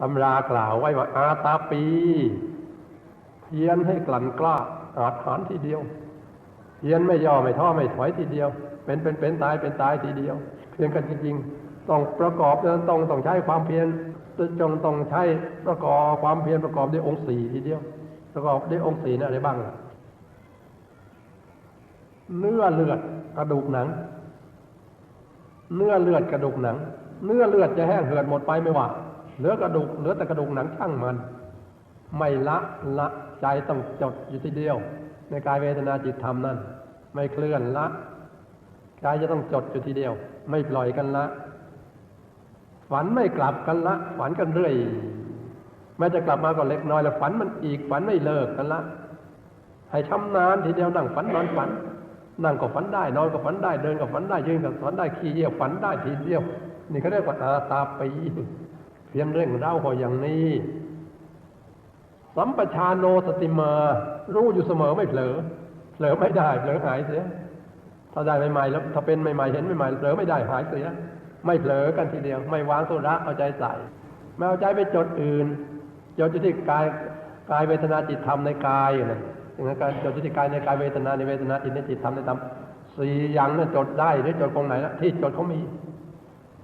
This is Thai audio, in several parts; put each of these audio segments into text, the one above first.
ตำรากล่าวไว้ว่าอาตาปี เพียนให้กลั่นกล้าอาจหารทีเดียว เพียนไม่ย่อไม่ท้อไม่ถอยทีเดียว เป็นเป็นเป็นตายเป็นตายทีเดียว เพียงกันจริงๆต้องประกอบนั้นต้องต้องใช้ความเพียรจงต้องใช้ประกอบความเพียรประกอบด้วยองค์สี่ทีเดียว ประกอบด้วยองค์สี่นะอะไรบ้างล่ะเนื้อเลือดกระดูกหนัง เนื้อเลือดกระดูกหนัง เนื้อเลือดจะแห้งเหือดหมดไปไม่ว่า เหลือกระดูกเหลือแต่กระดูกหนังช่างมัน ไม่ละละใจต้องจดอยู่ทีเดียว ในกายเวทนาจิตธรรมนั่นไม่เคลื่อนละกายจะต้องจดอยู่ทีเดียว ไม่ปล่อยกันละฝันไม่กลับกันละ ฝันกันเรื่อยแม้จะกลับมาก็เล็กน้อยแล้วฝันมันอีกฝันไม่เลิกกันละ ให้ชำนาญทีเดียวนั่งฝันนอนฝัน นั่งก็ฝันได้นอนก็ฝันได้เดินก็ฝันได้ยืนก็ฝันได้ขี่เยี่ยวฝันได้ทีเดียว นี่เขาเรียกว่าอาตาปี พียงเร่งเร่าพออย่างนี้ สัมปชานโนสติมา รู้อยู่เสมอไม่เผลอ เผลอไม่ได้เผลอหายเสีย ถ้าได้ใหม่ๆแล้วถ้าเป็นใหม่ๆเห็นใหม่ๆเผลอไม่ได้หายเสีย ไม่เผลอกันทีเดียว ไม่วางสุระเอาใจใส่ไม่เอาใจไปจดอื่นจดอยู่ที่กายกายเวทนาจิตธรรมในกายอยู่นะอย่างนั้นการจดอยู่ที่กายในกายเวทนาในเวทนาจิตในจิตธรรมในธรรมสี่อย่างนั้นจดได้หรือจดตรงไหนละที่จดเขามี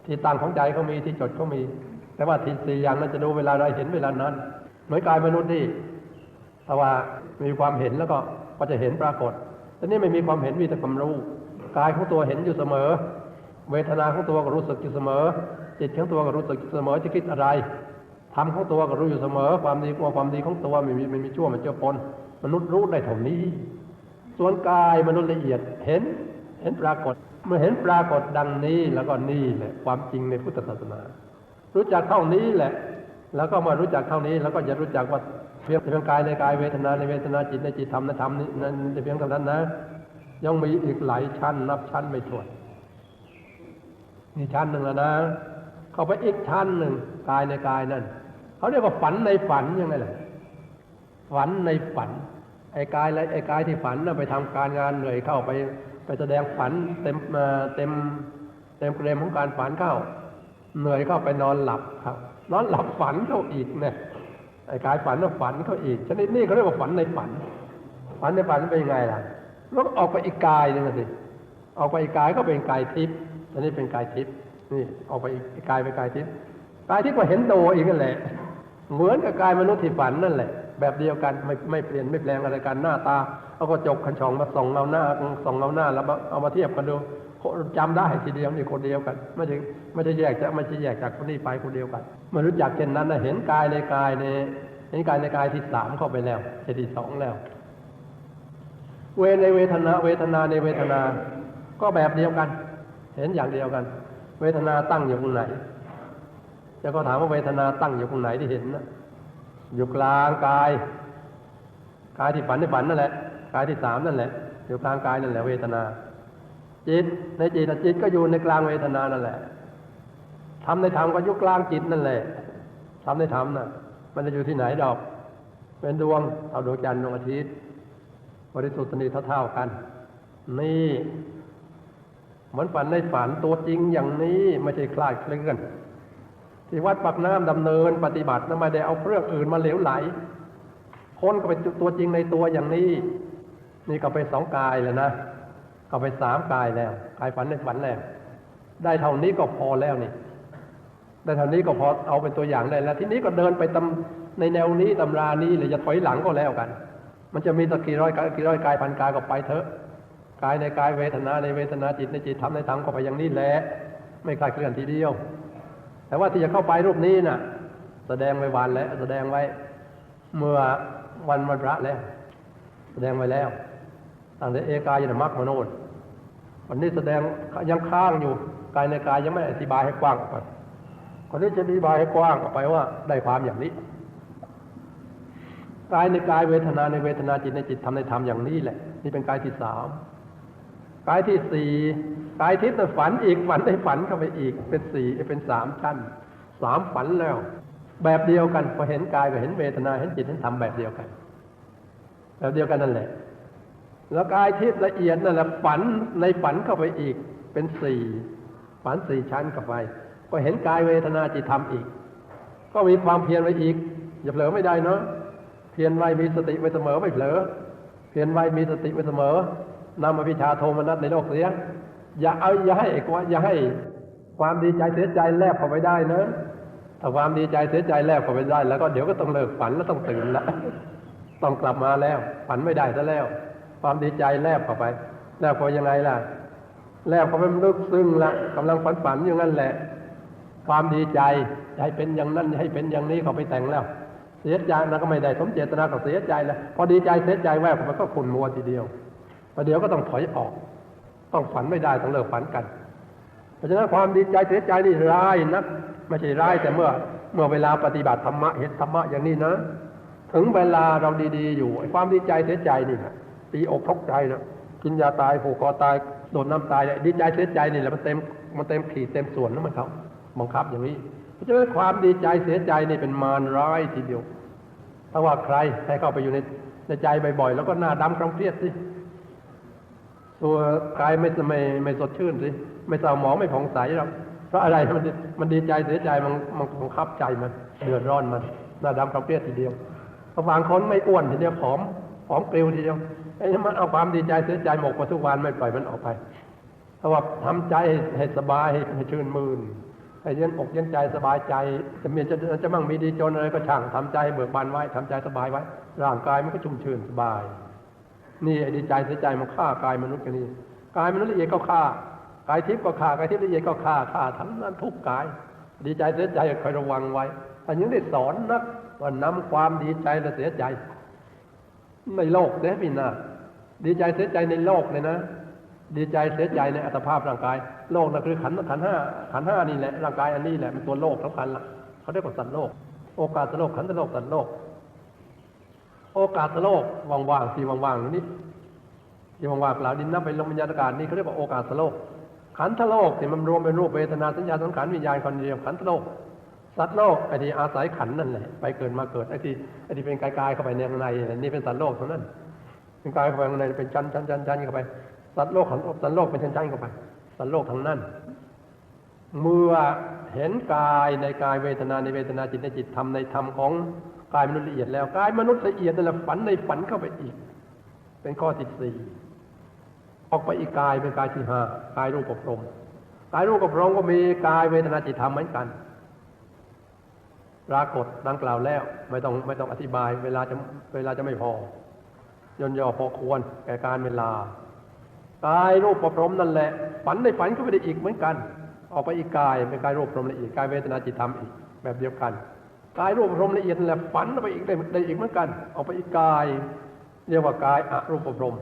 ที่ตั้งของใจเขามีที่จดเขามี แต่ว่าทีสี่อย่างนั้นจะดูเวลาใดเห็นเวลานั้นเหมือนกายมนุษย์ที่ถ้าว่ามีความเห็นแล้วก็ก็จะเห็นปรากฏแต่นี่ไม่มีความเห็นมีแต่ความรู้กายของตัวเห็นอยู่เสมอ เวทนาของตัวก็รู้สึกอยู่เสมอ จิตของตัวก็รู้สึกอยู่เสมอจะคิดอะไรทำของตัวก็รู้อยู่เสมอ ความดีกว่าความดีของตัวไม่มีไม่มีชั่วมันเจือปนมนุษย์รู้ได้เท่านี้ ส่วนกายมนุษย์ละเอียดเห็นเห็นปรากฏ เมื่อเห็นปรากฏดังนี้แล้วก็นี่แหละความจริงในพุทธศาสนา รู้จักเท่านี้แหละ แล้วก็มารู้จักเท่านี้ แล้วก็จะรู้จักว่าเพียงเพียงกายในกายเวทนาในเวทนาจิตในจิตธรรมในธรรมนี่นั่นเพียงเท่านั้นนะ ยังมีอีกหลายชั้นนับชั้นไม่ถ้วนนี่ชั้นหนึ่งแล้วนะ เข้าไปอีกชั้นหนึ่งกายในกายนั่นเขาเรียกว่าฝันในฝันยังไงล่ะฝันในฝัน ไอ้กายและไอ้กายที่ฝันน่ะไปทำการงานเหนื่อยเข้าไป ไปแสดงฝันเต็มเต็มเต็มเกรมของการฝันเข้า เหนื่อยเข้าไปนอนหลับครับ นอนหลับฝันเขาอีกเนี่ยไอ้กายฝันว่าฝันเขาอีก ชนิดนี้เขาเรียกว่าฝันในฝัน ฝันในฝันเป็นยังไงล่ะแล้วออกไปอีกกายหนึงสิออกไปอีกกายก็เป็นกายทิพย์อันนี้เป็นกายทิพย์นี่ออกไปอีกกายเป็นกายทิพย์กายทิพย์ก็เห็นตัวอีกนั่นแหละ เหมือนกับกายมนุษย์ที่ฝันนั่นแหละ แบบเดียวกันไม่ไม่เปลี่ยนไม่แปลงอะไรกันหน้าตาเอากระจกขันช่องมาส่องเราหน้าส่องเราหน้าแล้วเอามาเทียบกันดู จำได้ทีเดียวนี่คนเดียวกัน ไม่ใช่ไม่ใช่แยกจากไม่ใช่แยกจากคนนี้ไปคนเดียวกันมื่อรู้จักเช่นนั้นนะเห็นกายในกายในเห็นกายในกายที่สามเข้าไปแล้วที่สองแล้ว เวในเวทนาเวทนาในเวทนา ก็แบบเดียวกัน เห็นอย่างเดียวกัน เวทนาตั้งอยู่ตรงไหนจะก็ถามว่าเวทนาตั้งอยู่ตรงไหนที่เห็นนะอยู่กลางกายกายที่ฝันในฝันนั่นแหละกายที่สามนั่นแหละอยู่กลางกายนั่นแหละเวทนา จิตในจิตนะจิตก็อยู่ในกลางเวทนานั่นแหละทำในธรรมก็อยู่กลางจิตนั่นแหละทำในธรรมน่ะ มันจะอยู่ที่ไหนดอก เป็นดวงเอาดวงจันทร์ดวงอาทิตย์บริสุทธิ์สนิทเท่าๆกัน นี่เหมือนฝันในฝันตัวจริงอย่างนี้ไม่ใช่คลาดเคลื่อนที่วัดปักน้ำดำเนินปฏิบัตินะไม่ได้เอาเครื่องอื่นมาเหลวไหล คนก็เป็นตัวจริงในตัวอย่างนี้ นี่ก็ไปสองกายแล้วนะ ก็ไปสามกายแล้วกายฝันในฝันแล้ว ได้เท่านี้ก็พอแล้วนี่ได้เท่านี้ก็พอเอาเป็นตัวอย่างได้แล้ว ทีนี้ก็เดินไปตำในแนวนี้ตำรานี้เลยจะถอยหลังก็แล้วกัน มันจะมีตะกี่ร้อยกายกี่ร้อยกายพันกายก็ไปเถอะกายในกายเวทนาในเวทนาจิตในจิตธรรมในธรรมก็ไปอย่างนี้แหละไม่คลาดเคลื่อนทีเดียว แต่ว่าที่จะเข้าไปรูปนี้น่ะ แสดงไว้วันแล้ว แสดงไว้เมื่อวันวันพระแล้ว แสดงไว้แล้วตั้งแต่เอกายนมัคมโนด วันนี้แสดงยังค้างอยู่กายในกายยังไม่อธิบายให้กว้างออกไปคนนี้จะอธิบายให้กว้างออกไปว่าได้ความอย่างนี้กายในกายเวทนาในเวทนาจิตในจิตทำในธรรมอย่างนี้แหละ นี่เป็นกายที่สามกายที่สี่กายทิพย์น่ะฝันอีกฝันได้ฝันเข้าไปอีก เป็นสี่เป็นสามชั้นสามฝันแล้ว แบบเดียวกันพอเห็นกายก็เห็นเวทนาเห็นจิตเห็นธรรมแบบเดียวกัน แบบเดียวกันนั่นแหละ แล้วกายทิพย์ละเอียดนั่นแหละฝันในฝันเข้าไปอีก เป็นสี่ฝันสี่ชั้นเข้าไป ก็เห็นกายเวทนาจิตธรรมอีก ก็มีความเพียรไว้อีก อย่าเผลอไม่ได้เนาะเพียรไว้มีสติไว้เสมอไม่เผลอ เพียรไว้มีสติไว้เสมอนำอภิชาโทมนัสในโลกเสียอย่าเอาอย่าให้อย่าให้ความดีใจเสียใจแลบเข้าไปได้เนะถ้าความดีใจเสียใจแลบเข้าไปได้ แล้วก็เดี๋ยวก็ต้องเลิกฝันแล้วต้องตื่นละต้องกลับมาแล้ว ฝันไม่ได้ซะแล้ว ความดีใจแลบเข้าไปแลบพอยังไงล่ะแลบเข้าไปมันลึกซึ้งละกำลังฝันฝันอยู่นั่นแหละ ความดีใจให้เป็นอย่างนั้นให้เป็นอย่างนี้เขาไปแต่งแล้ว เสียใจนะก็ไม่ได้สมเจตนาก็เสียใจแล้วพอดีใจเสียใจแวบมันก็ขุ่นมัวทีเดียวประเดี๋ยวก็ต้องถอยออก ต้องฝันไม่ได้ต้องเลิกฝันกัน เพราะฉะนั้นความดีใจเสียใจนี่ร้ายนักไม่ใช่ร้ายแต่เมื่อเมื่อเวลาปฏิบัติธรรมะเห็นธรรมะอย่างนี้นะ ถึงเวลาเราดีๆอยู่ความดีใจเสียใจนี่นะ ตีอกทกใจนะกินยาตายผูกคอตายโดนน้ำตายเนี่ยดีใจเสียใจนี่แหละมันเต็มมันเต็มขีดเต็มส่วนแล้วมันเขาบังคับอย่างนี้เพราะฉะนั้นความดีใจเสียใจนี่เป็นมารร้ายทีเดียว ถ้าว่าใครให้เข้าไปอยู่ในในใจบ่อยๆแล้วก็หน้าดำคำเครียดสิตัวกายไม่ไม่ไม่สดชื่นสิไม่เศร้าหมองไม่ผ่องใสหรอกเพราะอะไรมันมันดีใจเสียใจมันมันบังคับใจมันเดือดร้อนมันหน้าดำคำเครียดทีเดียวบางคนไม่อ้วนทีเดียวผอม ผอมเกลียวทีเดียวไอ้นี่มันเอาความดีใจเสียใจหมกมาทุกวันไม่ปล่อยมันออกไปเพราะว่าทำใจให้สบายให้ชื่นมื่นให้เย็นอกเย็นใจสบายใจ จะมีจะจะมั่งมีดีจนอะไรก็ช่างทำใจเบิกบานไว้ทำใจสบายไว้ ร่างกายมันก็ชุ่มชื่นสบาย นี่ไอ้ดีใจเสียใจมันฆ่ากายมนุษย์กันนี่กายมนุษย์ละเอียดก็ฆ่ากายทิพย์ก็ฆ่ากายทิพย์ละเอียดก็ฆ่าฆ่าทั้งนั้นทุกกาย ดีใจเสียใจคอยระวังไว้อันยังได้สอนนักว่านำความดีใจและเสียใจ ในโลกเด้พี่นาดีใจเสียใจในโลกเลยนะ ดีใจเสียใจในอัตภาพร่างกาย โลกนั่นคือขันขันห้าขันห้านี่แหละร่างกายอันนี้แหละเป็นตัวโลกสำคัญละเขาเรียกว่าสัตว์โลก โอกาสโลกขันโลกสัตว์โลก โอกาสโลกว่างๆที่ว่างๆนี่ที่ว่างๆเปล่าดินน้ำไปลมวิญญาณอากาศนี่เขาเรียกว่าโอกาสโลกขันธโลกที่มันรวมเป็นรูปเวทนาสัญญาสังขารวิญญาณคนเดียวขันธโลก สัตว์โลกไอ้ที่อาศัยขันนั่นแหละไปเกิดมาเกิดไอ้ที่ไอ้ที่เป็นกายๆเข้าไปในข้างในนี่เป็นสัตว์โลกเท่านั้นเป็นกายเข้าไปข้างในเป็นชั้นชั้นชั้นชั้นเข้าไปสัตว์โลกของสัตว์โลกเป็นชั้นชั้นเข้าไปสัตว์โลกทั้งนั้นเมื่อเห็นกายในกายเวทนาในเวทนาจิตในจิตธรรมในธรรมของกายมนุษย์ละเอียดแล้วกายมนุษย์ละเอียดนั่นแหละฝันในฝันเข้าไปอีก เป็นข้อที่สี่ออกไปอีกกายเป็นกายที่ห้ากายรูปประพรมกายรูปประพรมก็มีกายเวทนาจิตธรรมเหมือนกัน ปรากฏดังกล่าวแล้วไม่ต้องไม่ต้องอธิบาย เวลาจะเวลาจะไม่พอย่นย่อพอควรแก่การเวลากายรูปประพรมนั่นแหละ ฝันในฝันก็ไปได้อีกเหมือนกัน ออกไปอีกกายเป็นกายรูปประพรมละเอียดกายเวทนาจิตธรรมอีกแบบเดียวกันกายรูปประพรมละเอียดนั่นแหละฝันออกไปอีกได้ได้อีกเหมือนกัน ออกไปอีกกาย เรียกว่ากายอรูปประพรม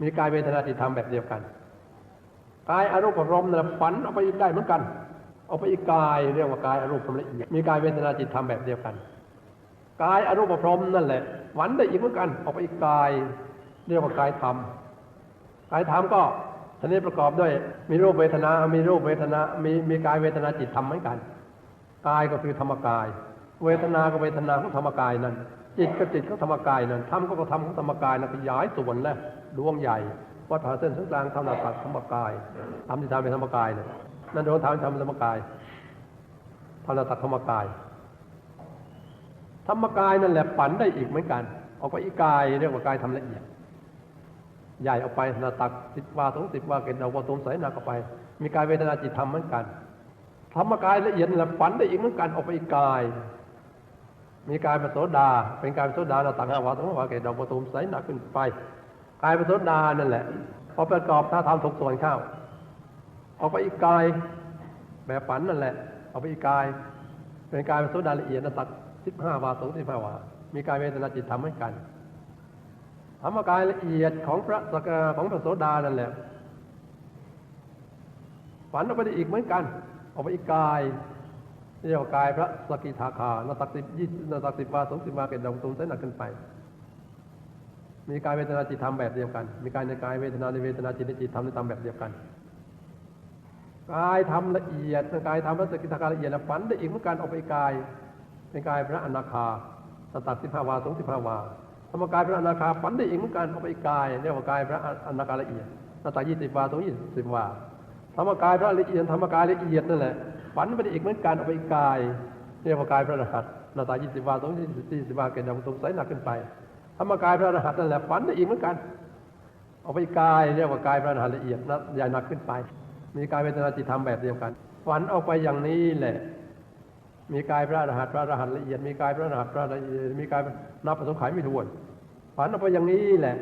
มีกายเวทนาจิตธรรมแบบเดียวกันกายอรูปประพรมนั่นแหละฝันออกไปอีกได้เหมือนกัน ออกไปอีกกายเรียกว่ากายอรูปประพรมละเอียดมีกายเวทนาจิตธรรมแบบเดียวกันกายอรูปพรหมนั่นแหละฝันได้อีกเหมือนกันออกไปอีกกาย เรียกว่ากายธรรมกายธรรมก็ชนิดประกอบด้วย มีรูปเวทนา มีรูปเวทนา มีมีกายเวทนาจิตธรรมเหมือนกันกายก็คือธรรมกาย เวทนาก็เวทนาของธรรมกายนั้น จิตก็จิตของธรรมกายนั้นธรรมก็ธรรมของธรรมกายนั้นขยายส่วนแล้วดวงใหญ่วัดผาเส้นศูนย์กลางธรรมตัดธรรมกายธรรมที่ทำเป็นธรรมกายนั่ นั่นโดนทำเป็นธรรมกายธรรมตัดธรรมกาย ธรรมกายนั่นแหละฝันได้อีกเหมือนกัน ออกไปอีกกายเรียกว่ากายทำละเอียดใหญ่ออกไปนาตักสิบวาสองสิบวาเกณฑ์เอาวาตุมใสหนักออกไป มีกายเวทนาจิตธรรมเหมือนกัน ธรรมกายละเอียดนั่นแหละฝันได้อีกเหมือนกันออกไปอีกกาย มีกายปโสดา เป็นกายปโสดานาตักห้าวาสองวาเกณฑ์เอาวาตุมใสหนักขึ้นไปกายปโสดานั่นแหละพอประกอบถ้าทำถูกส่วนเข้า ออกไปอีกกายแบบฝันนั่นแหละออกไปอีกกาย เป็นกายปโสดาละเอียดนาตักสิบห้าวาสองสิบห้าวา มีกายเวทนาจิตธรรมเหมือนกันธรรมกายละเอียดของพระสกของพระโสดานั่นแหละฝันออกไปได้อีกเหมือนกันออกไปอีกกายเรียกว่ากายพระสกิทาคานาตักสิบยี่นาตักสิบวาสองสิบวาเกณฑ์ดาวตุมเส้นหนักขึ้นไป มีกายเวทนาจิตธรรมแบบเดียวกัน มีกายในกายเวทนาในเวทนาจิตในจิตธรรมในธรรมแบบเดียวกัน กายทำละเอียดกายทำพระสกิทาคาละเอียดแล้วฝันได้อีกเหมือนกันออกไปกายเป็นกายพระอนาคาสตัดสิบห้าวาสงสิบห้าวาธรรมกายพระอนาคาฝันได้อีกเหมือนกันเอาไปกายเรียกว่ากายพระอนาคาละเอียดสตัดยี่สิบวาสงยี่สิบวาธรรมกายพระละเอียดธรรมกายละเอียดนั่นแหละฝันไปได้อีกเหมือนกันเอาไปกายเรียกว่ากายพระรหัสนาตายี่สิบวาสองยี่สิบวาเกณฑ์ดำสงสัยหนักขึ้นไปธรรมกายพระรหัสนั่นแหละฝันได้อีกเหมือนกัน เอาไปกายเรียกว่ากายพระรหัสละเอียดนะใหญ่หนักขึ้นไป มีกายเวทนาจิตธรรมแบบเดียวกันฝันออกไปอย่างนี้แหละ มีกายพระรหัสพระรหัสละเอียด มีกายพระรหัสพระละเอียดมีกายนับประสงค์ขายไม่ถ้วนฝันออกไปอย่างนี้แหละ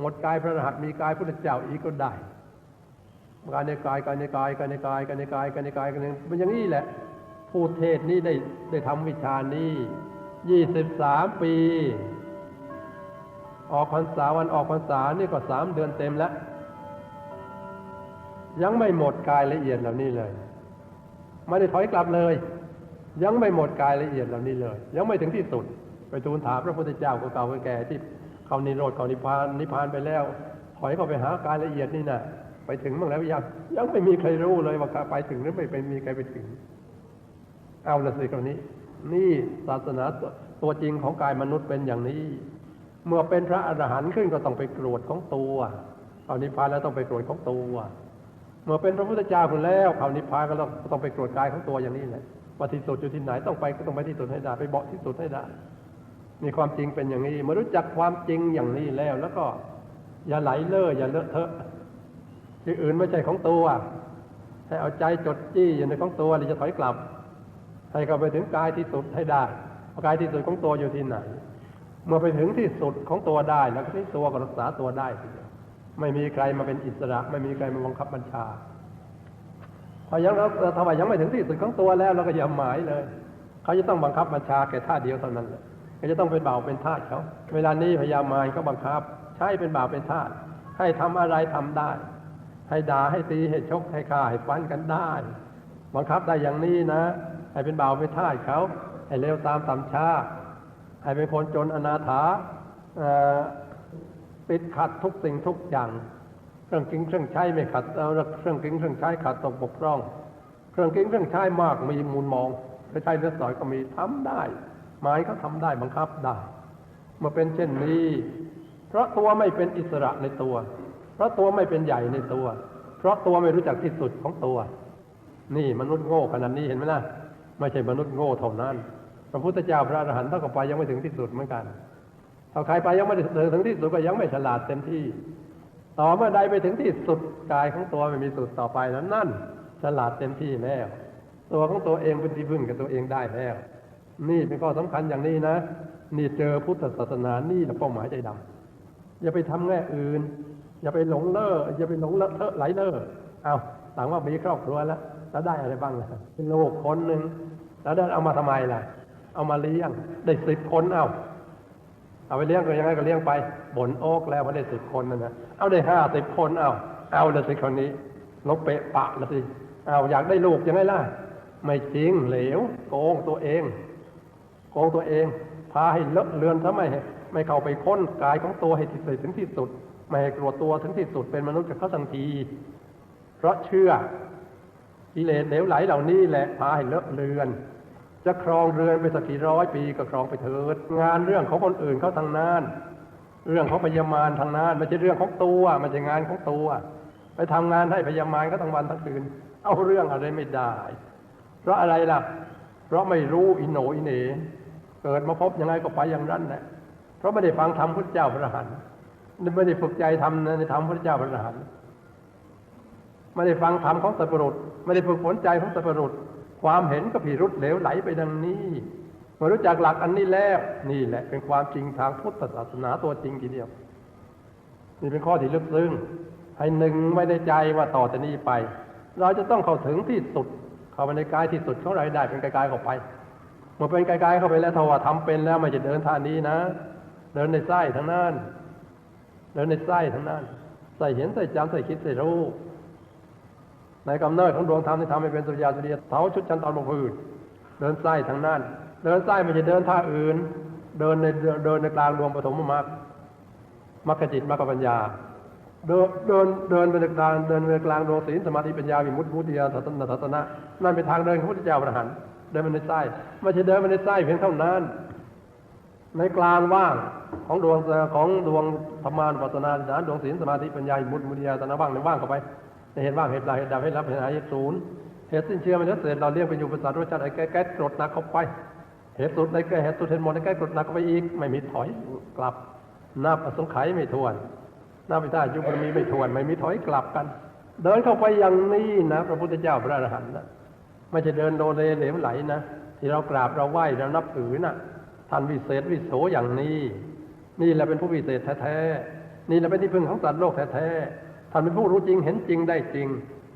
หมดกายพระรหัสมีกายพุทธเจ้าอีกก็ได้กายในกายกายในกายกายในกายกายในกายกายในกายกายในเป็นอย่างนี้แหละพูดเทศนี้ได้ได้ทำวิชานี้ยี่สิบสามปี ออกพรรษาวันออกพรรษานี่ก็สามเดือนเต็มแล้ว ยังไม่หมดกายละเอียดเหล่านี้เลย ไม่ได้ถอยกลับเลย ยังไม่หมดกายละเอียดเหล่านี้เลย ยังไม่ถึงที่สุด ไปทูลถามพระพุทธเจ้าเก่าแก่ที่เขานิโรธเขานิพพานนิพพานไปแล้ว ถอยเข้าไปหากายละเอียดนี่นะไปถึงบ้างแล้วยังยังไม่มีใครรู้เลยว่าไปถึงหรือไม่ไปมีใครไปถึง เอาละสิคราวนี้ นี่ศาสนาตัวตัวจริงของกายมนุษย์เป็นอย่างนี้ เมื่อเป็นพระอรหันต์ขึ้นก็ต้องไปกรวดของตัวเอานิพพานแล้วต้องไปกรวดของตัว เมื่อเป็นพระพุทธเจ้าคนแล้วเขานิพพานก็ต้องต้องไปกรวดกายของตัวอย่างนี้แหละว่าที่สุดอยู่ที่ไหนต้องไปก็ต้องไปที่สุดให้ได้ไปเบาะที่สุดให้ได้ มีความจริงเป็นอย่างนี้เมื่อรู้จักความจริงอย่างนี้แล้ว แล้วก็อย่าไหลเล่ออย่าเลอะเทอะที่อื่นไม่ใช่ของตัวให้เอาใจจดจี้อยู่ในของตัวหรือจะถอยกลับ ให้เข้าไปถึงกายที่สุดให้ได้กายที่สุดของตัวอยู่ที่ไหน เมื่อไปถึงที่สุดของตัวได้ แล้วที่ตัวก็รักษาตัวได้ทีเดียว ไม่มีใครมาเป็นอิสระ ไม่มีใครมาบังคับบัญชาพอยังเราทำไมยังไม่ถึงที่สุดของตัวแล้วเราก็อย่าหมายเลย เขาจะต้องบังคับบัญชาแค่ท่าเดียวเท่านั้นแหละเขาจะต้องเป็นบ่าวเป็นทาสเขาเวลานี้พยามารก็บังคับ ใช้เป็นบ่าวเป็นทาสให้ทำอะไรทำได้ ให้ด่าให้ตีให้ชกให้ฆ่าให้ฟันกันได้ บังคับได้อย่างนี้นะ ให้เป็นบ่าวเป็นทาสเขาให้เร็วตามตามช้าให้เป็นคนจนอนาถาอ่อ ปิดขัดทุกสิ่งทุกอย่าง เครื่องกินเครื่องใช้ไม่ขัดเอาเครื่องกินเครื่องใช้ขัดตกบกพร่อง เครื่องกินเครื่องใช้มากมีมูลมองไม่ใช่เลือดสอยก็มีทำได้ หมายเขาทำได้บังคับได้มื่อเป็นเช่นนี้ เพราะตัวไม่เป็นอิสระในตัว เพราะตัวไม่เป็นใหญ่ในตัว เพราะตัวไม่รู้จักที่สุดของตัว นี่มนุษย์โง่ขนาดนี้เห็นไหมล่ะไม่ใช่มนุษย์โง่เท่านั้น พระพุทธเจ้าพระอรหันต์ต้องไปยังไม่ถึงที่สุดเหมือนกัน ถ้าใครไปยังไม่ถึงที่สุดก็ยังไม่ฉลาดเต็มที่ ต่อเมื่อใดไปถึงที่สุดกายของตัวไม่มีสุดต่อไปนั้นนั่นฉลาดเต็มที่แล้ว ตัวของตัวเองเป็นที่พึ่งกับตัวเองได้แล้ว นี่เป็นข้อสำคัญอย่างนี้นะ นี่เจอพุทธศาสนานี่แหละเป้าหมายใจดำอย่าไปทำแง่อื่น อย่าไปหลงเล่ออย่าไปหลงเลอะเทอะไหลเล่อเอาต่างว่ามีครอบครัวแล้วแล้วได้อะไรบ้างล่ะเป็นโลกคนหนึ่งแล้วได้เอามาทำไมล่ะ เอามาเลี้ยงได้สิบคนเอา เอาไปเลี้ยงก็ยังไงก็เลี้ยงไปบ่นโอกแล้วพอได้สิบคนนั่นะเอาได้ห้าสิบคนเอาเอาละสิคนนี้ลบเปะปะละสิเอาอยากได้ลูกยังไงล่ะ ไม่จริงเหลว โกงตัวเอง โกงตัวเอง พาให้เลอะเลือนทำไมไม่เข้าไปค้นกายของตัวให้ที่สุดถึงที่สุด ไม่ให้กลัวตัวถึงที่สุดเป็นมนุษย์กับเขาทันที เพราะเชื่อกิเลสเหลวไหลเหล่านี้แหละพาให้เลอะเลือน จะครองเรือนไปสักกี่ร้อยปีก็ครองไปเถิด งานเรื่องของคนอื่นเขาทางนั้นเรื่องของพยามารทางนั้นไม่ใช่เรื่องของตัวไม่ใช่งานของตัว ไปทำงานให้พยามารก็ทั้งวันทั้งคืน เอาเรื่องอะไรไม่ได้ เพราะอะไรล่ะ เพราะไม่รู้อิโหนอิเหนเกิดมาพบยังไงก็ไปอย่างนั้นแหละเพราะไม่ได้ฟังธรรมพุทธเจ้าพระหันไม่ได้ฝึกใจทำในธรรมพุทธเจ้าพระหันไม่ได้ฟังธรรมของสัพปรุษไม่ได้ฝึกฝนใจของสัพปรุษ ความเห็นก็ผิรุษเหลวไหลไปดังนี้เมื่อรู้จักหลักอันนี้แล้วนี่แหละเป็นความจริงทางพุทธศาสนาตัวจริงทีเดียว นี่เป็นข้อที่ลึกซึ้งให้หนึ่งไม่ได้ใจว่าต่อจากนี้ไป เราจะต้องเข้าถึงที่สุด เข้าไปในกายที่สุดของเราให้ได้เป็นกายๆเข้าไปเมื่อเป็นกายๆเข้าไปแล้วถ้าว่าทำเป็นแล้วไม่จะเดินท่านี้นะ เดินในไส้ทั้งนั้นเดินในไส้ทั้งนั้นใส่เห็นใส่จำใส่คิดใส่รู้ ในกำเนิดของดวงธรรมที่ทำให้เป็นสุริยาสุริยเท้าชุดจันทร์ตอนบกพื้นเดินไส้ทั้งนั้น เดินไส้ไม่ใช่เดินท่าอื่น เดินในเดินในกลางดวงปฐมมรรคมรรคจิตมรรคปัญญา เดินเดินเดินไปในกลางเดินไปในกลางดวงศีลสมาธิปัญญาวิมุตติมุติยาสัตนะสัตนะนั่นเป็นทางเดินของพระพุทธเจ้าพระหันเดินไปในไส้ไม่ใช่เดินไปในไส้เพียงเท่านั้น ในกลางว่างของดวงของดวงธรรมานุปัสสนาญาณดวงศีลสมาธิปัญญาวิมุตติมุติยาสัตนะว่างในว่างเข้าไป ในเห็นว่าเห็นลายเห็นดาวเห็นรับเห็นหายเห็นศูนย์เหตุสิ้นเชื่อมันจะเสร็จเราเรียกไปอยู่ภาษาโรจัดไอ้แก้แก้กรดหนักเข้าไปเหตุสุดในแก้เหตุสุดเห็นหมดในแก้กรดหนักเข้าไปอีก ไม่มีถอยกลับหนับอสงไขไม่ทวนหนับไปได้ยุบารมีไม่ทวน ไม่มีถอยกลับกัน เดินเข้าไปอย่างนี้นะพระพุทธเจ้าพระอรหันต์นะไม่ใช่เดินโดเลเหลวไหลนะที่เรากราบเราไหว้เรานับถือนะท่านวิเศษวิโสอย่างนี้ นี่แหละเป็นผู้วิเศษแท้ๆนี่แหละเป็นที่พึ่งของสัตว์โลกแท้ๆ ท่านเป็นผู้รู้จริงเห็นจริงได้จริง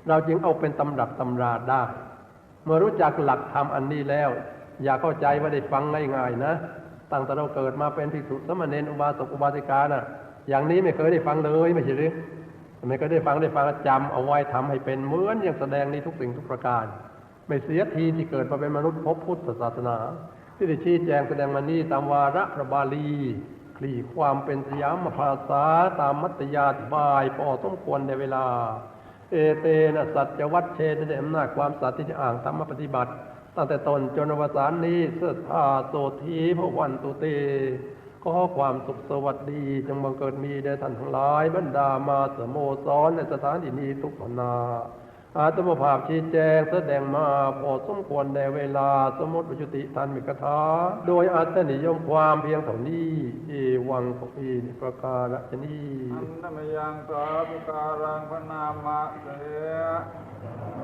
เราจึงเอาเป็นตำรับตำราได้ เมื่อรู้จักหลักธรรมอันนี้แล้ว อย่าเข้าใจว่าได้ฟังง่ายๆนะตั้งแต่เราเกิดมาเป็นภิกษุสามเณรอุบาสกอุบาสิกานะอย่างนี้ไม่เคยได้ฟังเลยไม่ใช่หรือไม่เคยได้ฟังได้ฟังแล้วจำเอาไว้ทำให้เป็นเหมือนอย่างแสดงนี้ทุกสิ่งทุกประการ ไม่เสียทีที่เกิดมาเป็นมนุษย์พบพุทธศาสนา ที่ได้ชี้แจงแสดงมานี้ตามวาระพระบาลี คลี่ความเป็นสยามภาษาตามมัตยาธิบายพอสมควรในเวลา เอเตนะสัจวัตเชนได้อำนาจความสัตย์ที่จะอ่างธรรมปฏิบัติ ตั้งแต่ตนจนอวสานนี้เสื้อผ้าโสทีพระวันตุเตขอความสุขสวัสดีจงบังเกิดมีแด่ท่านทั้งหลายบรรดามาสโมสรในสถานที่นี้ทุกขณา อาตมภาพชี้แจงแสดงมาพอสมควรในเวลาสมมติวิจุติทันมิกถาโดยอาตนิยมความเพียงเท่านี้ เอวังของอีนิประการชนี้อันนมยังสาธุการังพนามะเส